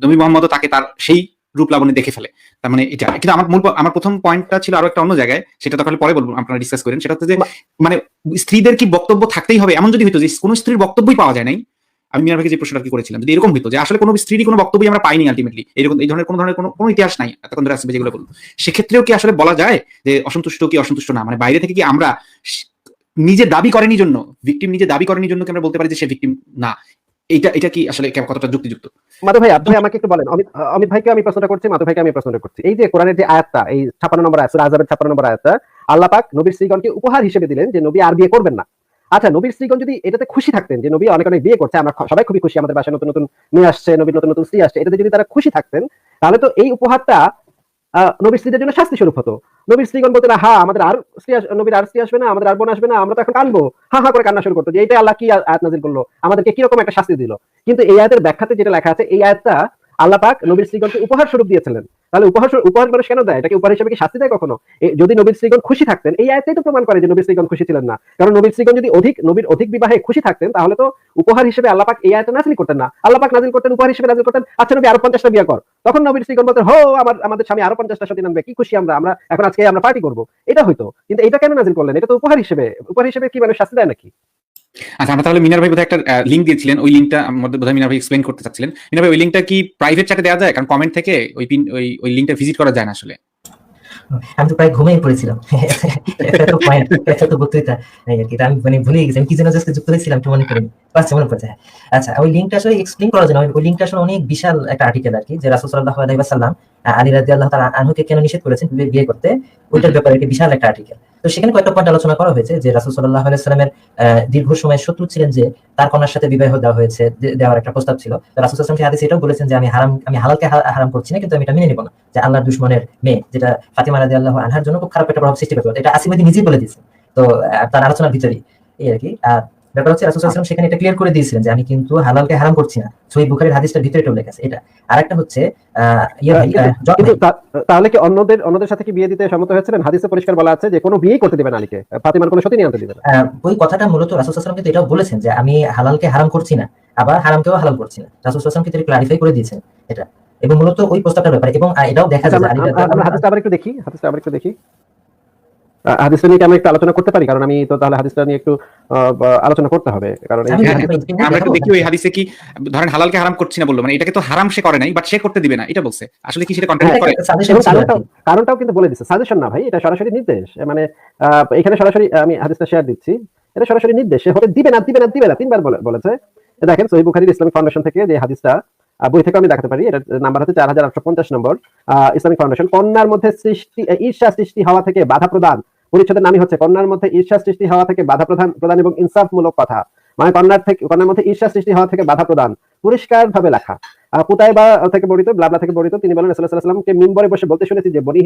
B: নবী মোহাম্মদও তাকে তার সেই রূপ লাবণ্যে দেখে ফেলে। তার মানে এটা। কিন্তু আমার মূল আমার প্রথম পয়েন্টটা ছিল আরও একটা অন্য জায়গায়। সেটা তাহলে পরে বলব আপনারা ডিসকাস করেন। সেটা হচ্ছে যে মানে স্ত্রীদের কি বক্তব্য থাকতেই হবে? এমন যদি হতো যে কোনো স্ত্রীর বক্তব্যই পাওয়া যায় নাই আমি মিনার ভাইকে যে প্রশ্নটা কি করেছিলাম যদি এরকম হতো যে আসলে কোনো স্ত্রীরই কোনো বক্তব্যই আমরা পাইনি আলটিমেটলি এরকম এই ধরনের কোনো ধরনের কোনো কোনো ইতিহাস নাই। এতক্ষণ ধরে আসবে যেগুলো বলব। সেক্ষেত্রেও কি আসলে বলা যায় যে অসন্তুষ্ট কি অসন্তুষ্ট না? মানে বাইরে থেকে কি আমরা নিজে দাবি করেনি জন্য ভিকটিম নিজে দাবি করেনি জন্য কি আমরা বলতে পারি যে সে ভিকটিম না? এটা এটা কি আসলে কতটা যুক্তিযুক্ত?
D: মাধু ভাই, আপনি আমাকে একটু বলেন। অমিত অমিত ভাইকে আমি প্রশ্নটা করছি মাধু ভাইকে আমি প্রশ্নটা করছি। এই যে কোরআনের যে আয়াতটা, এই ছাপান্ন নম্বর আয়াত, সূরা আযাবের ছাপান্ন নম্বর আয়াতটা, আল্লাহ পাক নবীর স্ত্রীগণকে উপহার হিসেবে দিলেন যে নবী আর বিয়ে করবেন না। আচ্ছা নবীর স্ত্রীগণ যদি এটাতে খুশি থাকতেন, যে নবী অনেক অনেক বিয়ে করছে, আমরা সবাই খুবই খুশি, আমাদের বাসায় নতুন নতুন মেয়ে আসছে, নবীর নতুন নতুন স্ত্রী আসছে, এটাতে যদি তারা খুশি থাকতেন, তাহলে তো এই উপহারটা নবীর স্ত্রীদের জন্য শাস্তি স্বরূপ হতো। নবীর স্ত্রীগণ বলতে না, হা, আমাদের আর স্ত্রী নবীর আর স্ত্রী আসবে না, আমাদের আর বোন আসবে না, আমরা তো এখন কানবো। হা হা করে কান্না শুরু করতো যে এটা আল্লাহ কি আয়াত নাজিল করল? আমাদেরকে কীরকম একটা শাস্তি দিল? কিন্তু এই আয়াতের ব্যাখ্যাতে যেটা লেখা আছে, এই আয়াতটা আল্লাহ পাক নবীর স্ত্রীগণকে উপহার স্বরূপ দিয়েছিলেন। তাহলে উপহার উপহার মানুষ কেন দেয়? এটাকে উপহার হিসেবে কি শাস্তি দেয় কখনো? যদি নবীর স্ত্রীগণ খুশি থাকতেন, এই আয়াতটাই তো প্রমাণ করে যে নবীর স্ত্রীগণ খুশি ছিলেন না। কারণ নবীর স্ত্রীগণ যদি অধিক নবীর অধিক বিবাহে খুশি থাকতেন, তাহলে তো উপহার হিসেবে আল্লাহ পাক এই আয়াতটা নাজিল করতেন না। আল্লাহ পাক নাজিল করতেন, উপহার হিসেবে নাজিল করতেন। আচ্ছা নবী, আরও পঞ্চাশটা বিয়ে কর। তখন নবীর স্ত্রীগণ বলতেন, হো, আমার আমাদের স্বামী আরও পঞ্চাশটা সতী আনবে কি খুশি আমরা? আমরা এখন আজকে আমরা পার্টি করব। এটা হয়তো। কিন্তু এটা কেন নাজিল করলেন? এটা তো উপহার হিসেবে উপহার হিসেবে কি মানুষ শাস্তি দেয় নাকি?
B: আচ্ছা আমরা তাহলে মিনার ভাই বোধহয় একটা লিঙ্ক দিয়েছিলেন। ওই লিঙ্কটা আমাদের বোধহয় মিনার ভাই এক্সপ্লেন করতে চাচ্ছিলেন। মিনার ভাই ওই লিঙ্কটা কি প্রাইভেট চ্যাটে দেওয়া যায়? কারণ কমেন্ট থেকে ওই পিন ওই ওই লিঙ্কটা ভিজিট করা যায় না আসলে।
C: আমি তো প্রায় ঘুমিয়ে পড়েছিলাম। তো পয়েন্ট এটা তো বক্তৃতা। এটা আমি মানে ভুলে গেছি। আমি কি যেন যুক্ত হয়েছিলাম একটু মনে করিনি আচ্ছা মনে পড়ছে হ্যাঁ। আচ্ছা ওই লিঙ্কটা আসলে এক্সপ্লেন করার জন্য ওই লিঙ্কটা আসলে অনেক বিশাল একটা আর্টিকেল আর কি যে রাসূল সাল্লাল্লাহু আলাইহি ওয়াসাল্লাম আলী রাদিয়াল্লাহু তাআলা আনহুকে কেন নিষেধ করেছেন বিয়ে- বিয়ে করতে ওইটার ব্যাপারে একটা বিশাল একটা আর্টিকেল তো সেখানে কয়েকটা পয়েন্ট আলোচনা করা হয়েছে যে রাসুল সাল্লাহ আলাইসালামের দীর্ঘ সময় শত্রু ছিলেন যে তার কন্যার সাথে বিবাহ দেওয়া হয়েছে দেওয়ার একটা প্রস্তাব ছিল। রাসুল সাল্লাম সাল্লাল্লাহু আলাইহি এটাও বলেছেন যে আমি হারাম, আমি হালালকে হারাম করছি না, কিন্তু আমি এটা মেনে নিব না। যে আল্লাহর দুশ্মনের মেয়ে, যেটা ফাতিমা রাজি আল্লাহ আনহার জন্য খুব খারাপ একটা প্রভাব সৃষ্টি করতে এটা আসিমাদি নিজেই বলে দিয়েছে তো তার আলোচনার ভিতরেই এই আর কি। আর ব্যাপার হচ্ছে রাসূল ওয়াসাল্লাম সেখানে এটা ক্লিয়ার করে দিয়েছিলেন যে আমি কিন্তু হালালকে হারাম করছি না। সহিহ বুখারীর হাদিসটার ভিতরে এটা উল্লেখ আছে এটা। আরেকটা হচ্ছে
D: তাহলে কি অন্যদের অন্যদের সাথে কি বিয়ে দিতে সম্মত হয়েছিলেন? হাদিসে পরিষ্কার বলা আছে যে কোনো বিয়েই করতে দিবেন আলীকে। ফাতিমার কোনো সতী নিয়ে আনতে দিবেন।
C: ওই কথাটা মূলত রাসূল আলাইহি কিন্তু এটাও বলেছেন যে আমি হালালকে হারাম করছি না আবার হারামকেও হালাল করছি না। রাসূল ওয়াসাল্লাম কিন্তু ক্লারিফাই করে দিয়েছেন এটা। এবং মূলত ওই প্রস্তাবটার ব্যাপারে এবং এটাও দেখা
D: আচ্ছা,
C: যায় যে
D: আমরা হাদিসটা আবার একটু দেখি হাদিসটা আবার একটু দেখি। হাদিসটা নিয়ে আমরা একটু আলোচনা করতে পারি? কারণ আমি তো তাহলে হাদিসটা নিয়ে একটু আলোচনা করতে হবে। কারণ
B: হ্যাঁ,
C: screen এ
B: আমরা একটু দেখি ওই হাদিসে কি ধরেন হালালকে হারাম করছি না বলল মানে এটাকে তো হারাম সে করে নাই বাট সে করতে দিবে না এটা বলছে। আসলে কি সেটা কন্ট্রাক্ট করে?
D: কারণটাও কিন্তু বলে দিচ্ছে সাজেশন না ভাই এটা সরাসরি নির্দেশ। মানে আহ, এখানে সরাসরি আমি হাদিসটা শেয়ার দিচ্ছি। এটা সরাসরি নির্দেশ। সে হতে দিবে না দিবে না দিবে না তিনবার বলে- বলেছে। দেখেন সহি বুখারীর ইসলামিক ফাউন্ডেশন থেকে যে হাদিসটা বই থেকে আমি দেখাতে পারি। এটা নাম্বার হচ্ছে চার হাজার আটশো পঞ্চাশ নম্বর। ইসলামিক ফাউন্ডেশন কন্যার মধ্যে সৃষ্টি ঈর্ষা সৃষ্টি হওয়া থেকে বাধা প্রদান। পরিচ্ছদের নামই হচ্ছে কন্যার মধ্যে ঈর্ষা সৃষ্টি হওয়া থেকে বাধা প্রদান প্রদান এবং ইনসাফমূলক কথা। মানে কন্যার থেকে কন্যার মধ্যে ঈর্ষা সৃষ্টি হওয়া থেকে বাধা প্রদান। পরিষ্কার ভাবে লেখা। আহ, কুতাইবা থেকে বর্ণিত ব্লাবলা থেকে বর্ণিত তিনি বলেন সাল্লাল্লাহু মিম্বরে বসে বলতে শুনেছি যে Bani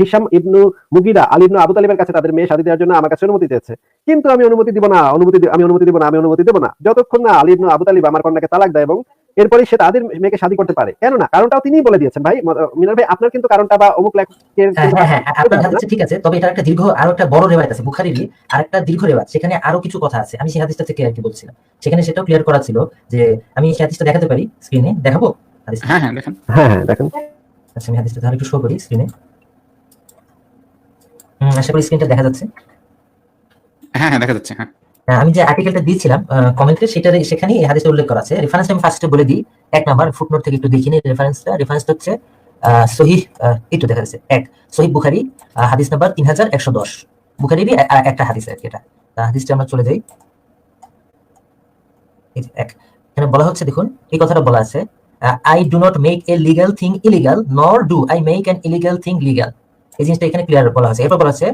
D: Hisham ibn Mughira Ali ibn Abu তালিবের কাছে তাদের মেয়ে শাদী দেওয়ার জন্য আমার কাছে অনুমতি চেয়েছে কিন্তু আমি অনুমতি দিব না অনুমতি আমি অনুমতি দিব না আমি অনুমতি দেব না। যতক্ষণ না আলী ইবনু আবু তালিব আমার কন্যাকে তালাক দেয় এবং এরপরে সে তাদের মেয়েকে শাদী করতে পারে। কেন না? কারণটাও তিনিই বলে দিয়েছেন। ভাই মিনার ভাই আপনার কিন্তু কারণটা বা অমুক লেখকের
C: হ্যাঁ, হ্যাঁ, হ্যাঁ, ঠিক আছে তবে এটা একটা দীর্ঘ আরও একটা বড় রেওয়ায়ত আছে বুখারীরই আরেকটা দীর্ঘ রেওয়ায়ত সেখানে আরও কিছু কথা আছে। আমি সেই হাদিসটা থেকে আর কি বলছিলাম। সেখানে সেটাও ক্লিয়ার করা ছিল যে আমি সেই হাদিসটা দেখাতে পারি স্ক্রিনে দেখাবো?
B: হ্যাঁ হ্যাঁ দেখেন।
D: হ্যাঁ হ্যাঁ দেখেন।
C: আচ্ছা আমি হাদিসটা তাহলে একটু শো করি স্ক্রিনে হুম আশা করি স্ক্রিনটা দেখা যাচ্ছে।
B: হ্যাঁ হ্যাঁ দেখা যাচ্ছে হ্যাঁ,
C: আমি যে আর্টিকেলটা দিয়েছিলাম কমেন্টে সেটার সেখানে এই হাদিসটা উল্লেখ করা আছে। রেফারেন্স আমি ফার্স্টে বলে দিই এক নাম্বার ফুটনোট থেকে একটু দেখিনি রেফারেন্সটা রেফারেন্সটা হচ্ছে আহ, একটু দেখা যাচ্ছে। এক সহিহ বুখারি হাদিস নাম্বার তিন হাজার একশো দশ। বুখারিরই একটা হাদিস আর কি এটা। হাদিসটা আমরা চলে যাই। এক এখানে বলা হচ্ছে দেখুন এই কথাটা বলা আছে I do not make a legal thing illegal nor do I make an illegal thing legal এই জিনিসটা এখানে ক্লিয়ার বলা আছে। এরপর বলা আছে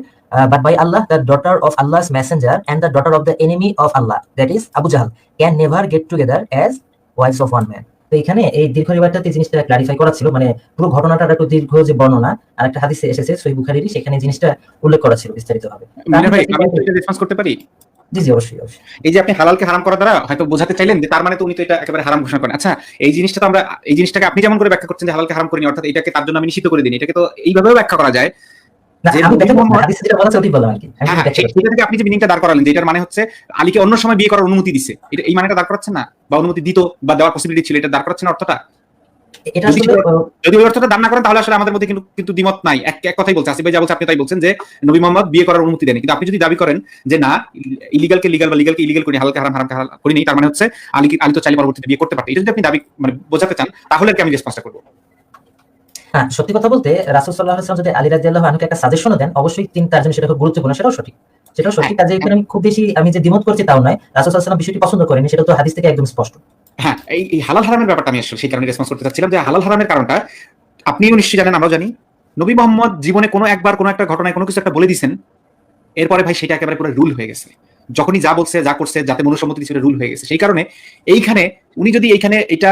C: but by Allah the daughter of Allah's messenger and the daughter of the enemy of Allah that is Abu Jahal can never get together as wives of one man তো এখানে এই দীর্ঘ রিবারটাতে জিনিসটা ক্লারিফাই করা ছিল মানে পুরো ঘটনাটা একটু দীর্ঘ যে বর্ণনা আর একটা হাদিসে এসেছে সই বুখারীর সেখানে জিনিসটা উল্লেখ করা ছিল বিস্তারিত ভাবে
B: ভাই আমি একটু রেসপন্স করতে পারি?
C: জি জি অবশ্যই অবশ্যই।
B: এই যে আপনি হালালকে হারাম করার দ্বারা হয়তো বোঝাতে চাইলেন যে তার মানে তো উনি তো এটা একেবারে হারাম ঘোষণা করেন। আচ্ছা এই জিনিসটা তো আমরা এই জিনিসটাকে আপনি যেমন করে ব্যাখ্যা করছেন যে হালালকে হারাম করিনি অর্থাৎ এটাকে তার জন্য আমি নিষিদ্ধ করে দিন এটাকে তো এইভাবেও ব্যাখ্যা করা যায়। হ্যাঁ হ্যাঁ,
C: ব্যাখ্যা
B: সেই-
C: করছি।
B: সেটা থেকে আপনি যে মিনিংটা দাঁড় করালেন যে এটার মানে হচ্ছে আলীকে অন্য সময় বিয়ে করার অনুমতি দিছে এটা এই মানেটা দাঁড় করাচ্ছে না? বা অনুমতি দিত বা দেওয়ার পসিবিলিটি ছিল এটা দাঁড় করাচ্ছে না অর্থটা?
C: এটা
B: যদি
C: আসলে
B: যদি ওই অর্থটা দান না করেন তাহলে আসলে আমাদের মধ্যে কিন্তু কিন্তু দ্বিমত নাই। এক এক কথাই বলছে আসিফ ভাই যা বলছে আপনি তাই বলছেন যে নবী মোহাম্মদ বিয়ে করার অনুমতি দেন কিন্তু আপনি যদি দাবি করেন যে না ইলিগালকে লিগাল বা লিগালকে ইলিগাল করি হালকা হারাম করিনি তার মানে হচ্ছে আলী কি- আলী তো চাইলে পরবর্তীতে বিয়ে করতে পারত। এটা যদি আপনি দাবি মানে বোঝাতে চান তাহলে কি আমি রেসপন্সটা করব।
C: হ্যাঁ সত্যি কথা বলতে রাসূল ওয়াসাল্লাম যদি আলী রাদিয়াল্লাহু আনহুকে একটা সাজেশনও দেন অবশ্যই তিনি তার জন্য সেটা খুব গুরুত্বপূর্ণ সেটাও সঠিক। সেটাও সঠিক কাজে এখানে আমি খুব বেশি আমি যে দ্বিমত করছি তাও নয়। রাসূল ওয়াসাল্লাম বিষয়টি পছন্দ করেনি সেটা তো হাদিস থেকে একদম স্পষ্ট।
B: হ্যাঁ এই হালাল হারামের ব্যাপারটা আমি আসলে সেই কারণে রেসপন্স করতে চাচ্ছিলাম যে হালাল হারামের কারণটা আপনিও নিশ্চয়ই জানেন আমরাও জানি। নবী মোহাম্মদ জীবনে কোনো একবার কোনো একটা ঘটনায় কোনো কিছু একটা বলে দিয়েছেন এরপরে ভাই সেটা একেবারে পুরো রুল হয়ে গেছে। যখনই যা বলছে যা করছে যাতে মনুসম্মতি ছিল রুল হয়ে গেছে। সেই কারণে এইখানে উনি যদি এইখানে এটা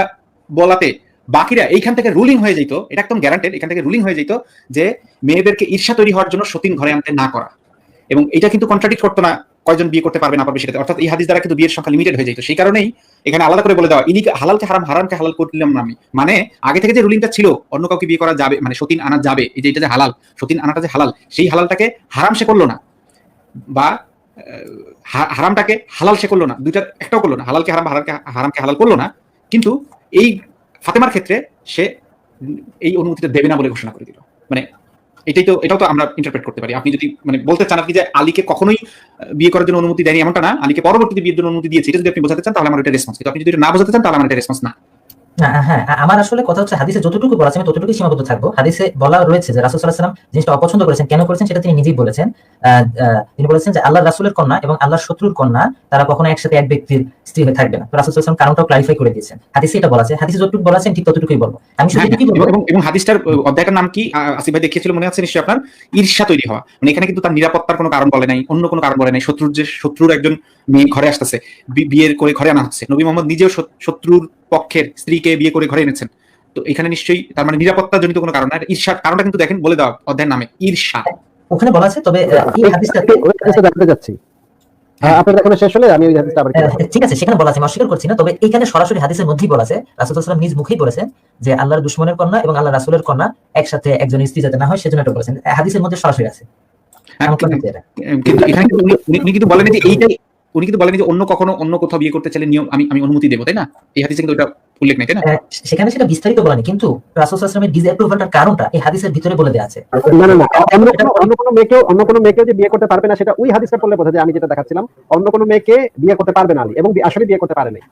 B: বলাতে বাকিরা এইখান থেকে রুলিং হয়ে যেত এটা একদম গ্যারান্টেড এখান থেকে রুলিং হয়ে যেত যে মেয়েদেরকে ঈর্ষা তৈরি হওয়ার জন্য সতীন ঘরে আনতে না করা। এবং এটা কিন্তু কন্ট্রাডিক্ট করতো না কয়জন বিয়ে করতে পারবে না পারবে সেটা অর্থাৎ এই হাদিস দ্বারা কিন্তু বিয়ের সংখ্যা লিমিটেড হয়ে যেত সেই কারণেই এখানে আলাদা করে বলে দেওয়া, ইনি হালালকে হারাম, হারামকে হালাল করলাম না আমি। মানে আগে থেকে যে রুলিংটা ছিল, অন্য কাউকে বিয়ে করা যাবে মানে সতীন আনা যাবে, এই যে এটা যে হালাল, সতীন আনাটা যে হালাল, সেই হালালটাকে হারাম সে করল না। বা হারামটাকে হালাল সে করল না। দুইটার একটাও করল না। হালালকে হারাম হারামকে হারামকে হালাল করল না। কিন্তু এই ফাতেমার ক্ষেত্রে সে এই অনুমতিটা দেবে না বলে ঘোষণা করে দিল। মানে এটাই তো, এটাও তো আমরা ইন্টারপ্রেট করতে পারি। আপনি যদি মানে বলতে চান আপনি যে আলীকে কখনোই বিয়ে করার জন্য অনুমতি দেয়নি এমনটা না, আলীকে পরবর্তীতে বিয়ের জন্য অনুমতি দিয়েছে, এটা যদি আপনি বোঝাতে চান তাহলে আমার এটা রেসপন্স কিন্তু আপনি যদি না বোঝাতে চান তাহলে আমার এটা রেসপন্স না।
C: হ্যাঁ আ- আমার আসলে কথা হচ্ছে হাদিসে যতটুকু বলা আছে আমি ততটুকু সীমাবদ্ধ থাকব। হাদিসে বলা রয়েছে যে রাসুল সাল্লাহ সাল্লাম জিনিসটা অপছন্দ করেছেন কেন করেছেন সেটা তিনি নিজেই বলেছেন। তিনি বলেছেন যে আল্লাহ রাসুলের কন্যা এবং আল্লাহর শত্রুর কন্যা তারা কখনো একসাথে এক ব্যক্তির স্ত্রী হয়ে থাকবে না। রাসুল সাল্লাম কারণটাও ক্লারিফাই করে দিয়েছেন। হাদিসে এটা বলা আছে হাদিসে যতটুকু বলা ঠিক ততটুকুই বলব। আমি শুধু
B: হ্যাঁ,
C: এটুকুই বলব
B: এবং হাদিসটার অধ্যায়টার নাম কি? আসিফ ভাই দেখিয়েছিল মনে আছে নিশ্চয়ই আপনার? ঈর্ষা তৈরি হওয়া। মানে এখানে কিন্তু তার নিরাপত্তার কোনো কারণ বলে নাই অন্য কোনো কারণ বলে নাই। শত্রুর যে শত্রুর একজন মেয়ে ঘরে আসতেছে। বিয়ের করে ঘরে আনা হচ্ছে। নবী মোহাম্মদ নিজেও শত্রুর পক্ষের স্ত্রীকে বিয়ে করে ঘরে এনেছেন। তো এখানে নিশ্চয়ই তার মানে নিরাপত্তা জনিত কোনো কারণ না। ঈর্ষার কারণটা কিন্তু দেখেন বলে দেওয়া অধ্যায়ের নামে ঈর্ষা।
C: ওখানে বলা আছে তবে আহ, এই হাদিসটাতে
D: ওই যাচ্ছি আপনার দেখানো শেষ হলে আমি ওই হাদিসটা আবার একটু
C: আহ,
D: দেখাবো।
C: ঠিক আছে সেখানে বলা আছে আমি অস্বীকার করছি না তবে এখানে সরাসরি হাদিসের মধ্যেই বলা আছে রাসুলাম নিজ মুখেই বলেছেন যে আল্লাহর দুশ্মনের কন্যা এবং আল্লাহ রাসুলের কন্যা একসাথে একজন স্ত্রী যাতে না হয় সেজন্য এটা বলেছেন। হাদিসের মধ্যে সরাসরি আছে।
B: হ্যাঁ, এখানে উনি কিন্তু বলেন যে এইটাই উনি কিন্তু বলেন যে অন্য কখনো অন্য কোথাও বিয়ে করতে চাইলে নিয়ম আমি আমি অনুমতি দেবো তাই না? এই হাদিসে কিন্তু ওটা উল্লেখ নেই তাই না?
C: সেখানে সেটা বিস্তারিত বলেনি কিন্তু রাসুলামের ডিসঅ্যাপ্রুভালটার কারণটা এই হাদিসের ভিতরে বলে দেওয়া আছে।
D: না না না অন্য কোনো অন্য কোনো মেয়েকেও অন্য কোনো মেয়েকেও যে বিয়ে করতে পারবে না সেটা ওই হাদিসটা পড়লে বোঝা যায় আমি যেটা দেখাচ্ছিলাম অন্য কোনো মেয়েকে বিয়ে করতে পারবে না এবং আসলে বিয়ে করতে পারে নাই।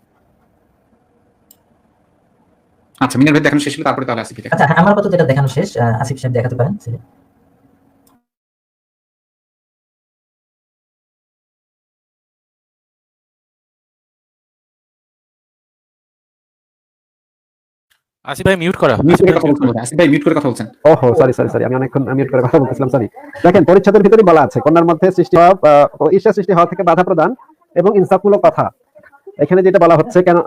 B: আচ্ছা মিনার ভাই দেখানো শেষ হলো তারপরে তাহলে আসিফ
C: আচ্ছা আমার কথা যেটা দেখানো শেষ আসিফ সাহেব দেখাতে পারেন
E: আসিফ ভাই মিউট করা।
B: মিউট করে কথা বলছেন। আসিফ ভাই মিউট করে কথা বলছেন।
D: ওহো সরি সরি সরি আমি অনেকক্ষণ মিউট করে কথা বলতেছিলাম সরি দেখেন পরিচ্ছদের ভিতরে বলা আছে কন্যার মধ্যে সৃষ্টি হওয়া ঈর্ষা সৃষ্টি হওয়া থেকে বাধা প্রদান এবং ইনসাফমূলক কথা। এখানে যেটা বলা হচ্ছে কেন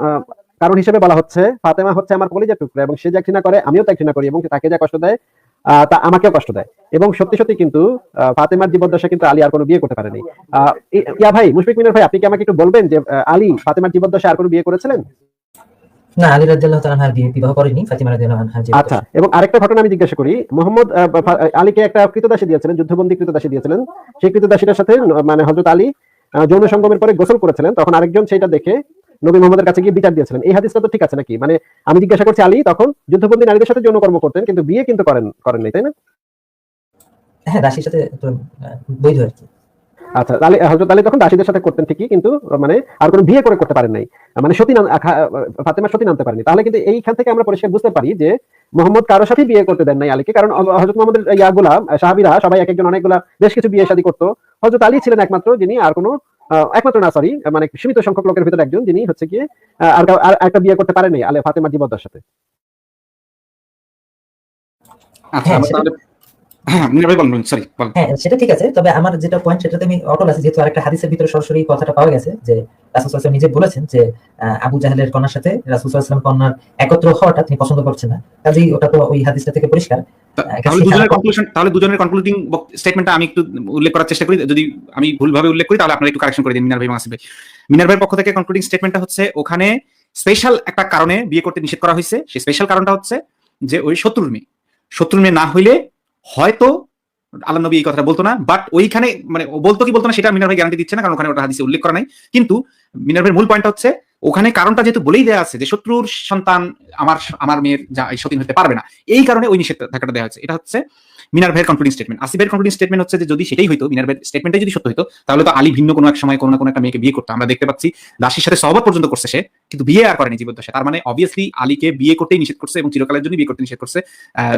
D: কারণ হিসেবে বলা হচ্ছে ফাতেমা হচ্ছে আমার কলিজার টুকরা এবং সে যা ঘৃণা করে আমিও তাই ঘৃণা করি এবং তাকে যা কষ্ট দেয় আহ, তা আমাকেও কষ্ট দেয়। এবং সত্যি সত্যি কিন্তু ফাতেমার জীবদ্দশা কিন্তু আলী আর কোনো বিয়ে করতে পারেনি। আহ, ইয়া ভাই মুশফিক মিনার ভাই আপনি কি আমাকে একটু বলবেন যে আলী ফাতেমার জীবদ্দশা আর কোনো বিয়ে করেছিলেন?
C: না আলী রাদিয়াল্লাহু তাআলা বিবাহ করেনি ফাতিমা রাদিয়াল্লাহু আনহার যে
D: আচ্ছা এবং আরেকটা ঘটনা আমি জিজ্ঞাসা করি মোহাম্মদ আলীকে একটা কৃতদাসী দিয়েছিলেন যুদ্ধবন্দী কৃতদাসী দিয়েছিলেন। সেই কৃতদাসীটার সাথে মানে হযরত আলী যৌন সঙ্গমের পরে গোসল করেছিলেন তখন আরেকজন সেটা দেখে নবী মোহাম্মদের কাছে গিয়ে বিচার দিয়েছিলেন। এই হাদিসটা তো ঠিক আছে নাকি? মানে আমি জিজ্ঞাসা করছি আলী তখন যুদ্ধবন্দী নারীদের সাথে যৌন কর্ম করতেন কিন্তু বিয়ে কিন্তু করেন করেন নাই তাই না?
C: হ্যাঁ দাসীর সাথে বৈধ আর কি।
D: আচ্ছা আলী হযরত আলী তখন দাসীদের সাথে করতেন ঠিকই কিন্তু মানে আর কোনো বিয়ে করে করতে পারেন নাই। মানে সতী নাম- ফাতেমা সতী নামতে পারেনি তাহলে কিন্তু এইখান থেকে আমরা পরিষ্কার বুঝতে পারি যে মোহাম্মদ কারোর সাথে বিয়ে করতে দেন নাই আলীকে। কারণ হজরত মোহাম্মদের ইয়াগুলা সাহাবিরা সবাই এক একজন অনেকগুলা বেশ কিছু বিয়ে শাদী করতো। হজরত আলী ছিলেন একমাত্র যিনি আর কোনো আহ, একমাত্র না সরি মানে সীমিত সংখ্যক লোকের ভিতরে একজন যিনি হচ্ছে কি আর আর একটা বিয়ে করতে পারেন নাই আলে ফাতেমার জীবদ্দার সাথে।
B: আচ্ছা
C: হ্যাঁ, সেটা-
B: হ্যাঁ
C: সেটা ঠিক আছে তবে আমার যেটা পয়েন্ট সেটাতে আমি অটল আছি যেহেতু আরেকটা হাদিসের ভিতরে সরাসরি কথাটা পাওয়া গেছে যে রাসূল ওয়াসাল্লাম নিজে বলেছেন যে আবু জাহেলের কন্যার সাথে রাসূল ওয়াসাল্লাম কন্যার একত্র হওয়াটা তিনি পছন্দ করছেন না। কাজেই ওটা তো ওই হাদিসটা থেকে পরিষ্কার।
B: তাহলে দুজনের কনক্লুশন তাহলে দুজনের কনক্লুডিং স্টেটমেন্টটা আমি একটু উল্লেখ করার চেষ্টা করি। যদি আমি ভুলভাবে উল্লেখ করি তাহলে আপনারা একটু কারেকশন করে দিন মিনার ভাই ভাই। মিনার ভাইয়ের পক্ষ থেকে কনক্লুডিং স্টেটমেন্টটা হচ্ছে ওখানে স্পেশাল একটা কারণে বিয়ে করতে নিষেধ করা হয়েছে। সেই স্পেশাল কারণটা হচ্ছে যে ওই শত্রুর মেয়ে। শত্রুর মেয়ে না হইলে হয়তো আল্লাহ নবী এই কথাটা বলতো না বাট ওইখানে মানে বলতো কি বলতো না সেটা মিনার ভাই গ্যারান্টি দিচ্ছে না, কারণ ওখানে ওটা হাদিসে উল্লেখ করা নাই। কিন্তু মিনার ভাইয়ের মূল পয়েন্টটা হচ্ছে, ওখানে কারণটা যেহেতু বলেই দেওয়া আছে যে শত্রুর সন্তান আমার আমার মেয়ের যা সতীন হতে পারবে না, এই কারণে ওই নিষেধাজ্ঞাটা দেওয়া হচ্ছে এটা হচ্ছে মিনার ভাইয়ের কনক্লুডিং স্টেটমেন্ট আসিফের কনক্লুডিং স্টেটমেন্ট হচ্ছে যে যদি সেটাই হতো মিনার ভাইয়ের স্টেটমেন্টটাই যদি সত্য হতো তাহলে তো আলী ভিন্ন কোনো এক সময় কোনো না কোনো একটা মেয়েকে বিয়ে করতো। আমরা দেখতে পাচ্ছি দাসীর সাথে সহবত পর্যন্ত করছে সে কিন্তু বিয়ে আর করেনি জীবদ্দশা তার মানে অবভিয়াসলি আলীকে বিয়ে করতেই নিষেধ করছে এবং চিরকালের জন্য বিয়ে করতে নিষেধ করছে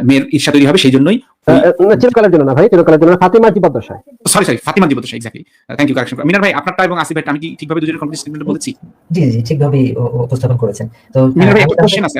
B: মেয়ের ঈর্ষা তৈরি হবে সেই জন্যই।
D: চিরকালের জন্য না ভাই চিরকালের জন্য জীবদ্দশায়।
B: Sorry sorry Fatima জীবদ্দশা exactly thank you correction Minar ভাই আপনারটা এবং আসিফ ভাইটা আমি কি ঠিকভাবে দুজনের স্টেটমেন্ট বলেছি?
C: জি জি ঠিকভাবে উপস্থাপন করেছেন। তো
B: মিনার ভাই একটা কোশ্চেন আছে।